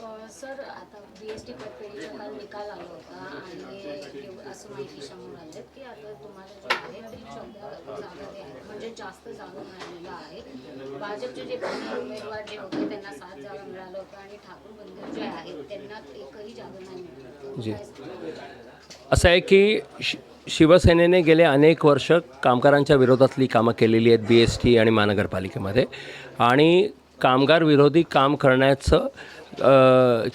Sir आता बी S T पतपेढीचा काल निकाल आला होता आणि असं माहिती समोर आलं की आता तुम्हाला जे आहे ते चौदा जागा जे आहेत म्हणजे जास्त जागा मिळालेल्या आहेत. भाजपचे जे पहिले उमेदवार जे होते त्यांना सात जागा मिळाल्या होत्या आणि ठाकूर बंधू जे आहेत त्यांना एकही जागा नाही मिळाली. असं आहे की शिवसेनेने गेले अनेक वर्ष कामगारांच्या विरोधातली कामं केलेली आहेत बी एस टी आणि महानगरपालिकेमध्ये. आणि कामगार विरोधी काम करण्याचं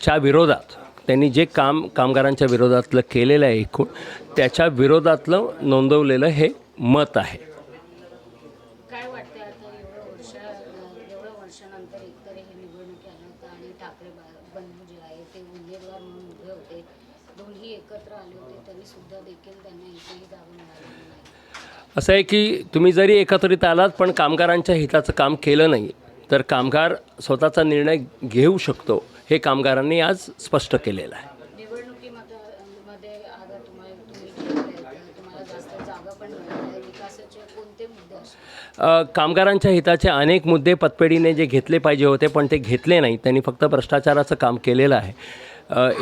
च्या विरोधात त्यांनी जे काम कामगारांच्या विरोधातलं केलेलं आहे एकूण त्याच्या विरोधातलं नोंदवलेलं हे मत आहे. हे असं आहे की तुम्ही जरी एकत्रित आलात पण कामगारांच्या हिताचं काम केलं नाही तर कामगार स्वतःचा निर्णय घेऊ शकतो हे कामगारांनी आज स्पष्ट केलेलं आहे. कामगारांच्या हिताचे अनेक मुद्दे पतपेढीने जे घेतले पाहिजे होते पण ते घेतले नाही. त्यांनी फक्त भ्रष्टाचाराचं काम केलेलं आहे.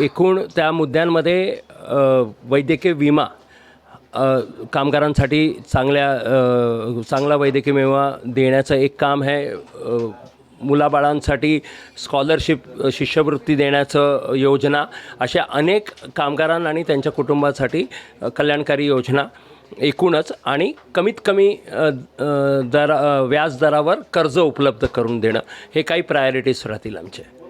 एकूण त्या मुद्द्यांमध्ये वैद्यकीय विमा कामगारांसाठी चांगल्या चांगला वैद्यकीय विमा देण्याचं एक काम आहे. मुलाबाळांसाठी स्कॉलरशिप शिष्यवृत्ती देण्याचं योजना अशा अनेक कामगारांना आणि त्यांच्या कुटुंबासाठी कल्याणकारी योजना एकूणच आणि कमीत कमी दरा व्याजदरावर दर कर्ज उपलब्ध करून देणं. हे काही प्रायोरिटीज राहतील आमचे.